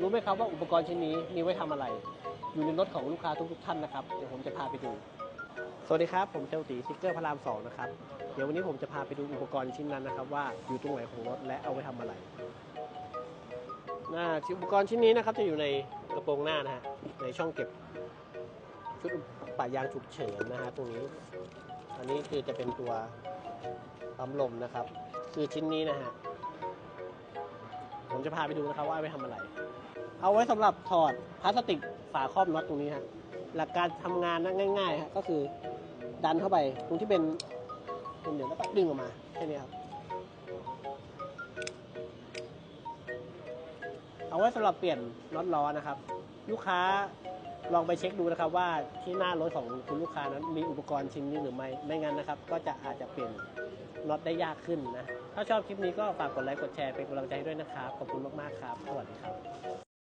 รู้ไหมครับว่าอุปกรณ์ชิ้นนี้มีไว้ทำอะไร อยู่ในรถของลูกค้าทุกๆท่านนะครับ เดี๋ยวผมจะพาไปดู สวัสดีครับ ผมเซลตีซิกเกอร์พระรามสองนะครับ เดี๋ยววันนี้ผมจะพาไปดูอุปกรณ์ชิ้นนั้นนะครับ ว่าอยู่ตรงไหนของรถและเอาไว้ทำอะไรน่าอุปกรณ์ชิ้นนี้นะครับจะอยู่ในกระโปรงหน้านะฮะ ในช่องเก็บชุดป่ายางฉุกเฉินนะฮะตรงนี้ อันนี้คือจะเป็นตัวปั๊มลมนะครับ คือชิ้นนี้นะฮะ ผมจะพาไปดูนะครับว่าไปทำอะไร เอาไว้สำหรับถอดพลาสติกฝาครอบน็อตตรงนี้ฮะหลักการทำงานง่ายๆฮะก็คือดันเข้าไปตรงที่เป็นเป็นเดี๋ยวแล้วก็ดึงออกมาแค่นี้ครับเอาไว้สำหรับเปลี่ยนน็อตล้อนะครับ ลูกค้า ลองไปเช็คดูนะครับว่าที่หน้ารถของคุณลูกค้านั้นมีอุปกรณ์ชิ้นนี้หรือไม่ ไม่งั้นนะครับ ก็จะอาจจะเปลี่ยนน็อตได้ยากขึ้นนะ ถ้าชอบคลิปนี้ก็ฝากกดไลค์กดแชร์เป็นกำลังใจให้ด้วยนะครับ ขอบคุณมากๆครับ สวัสดีครับ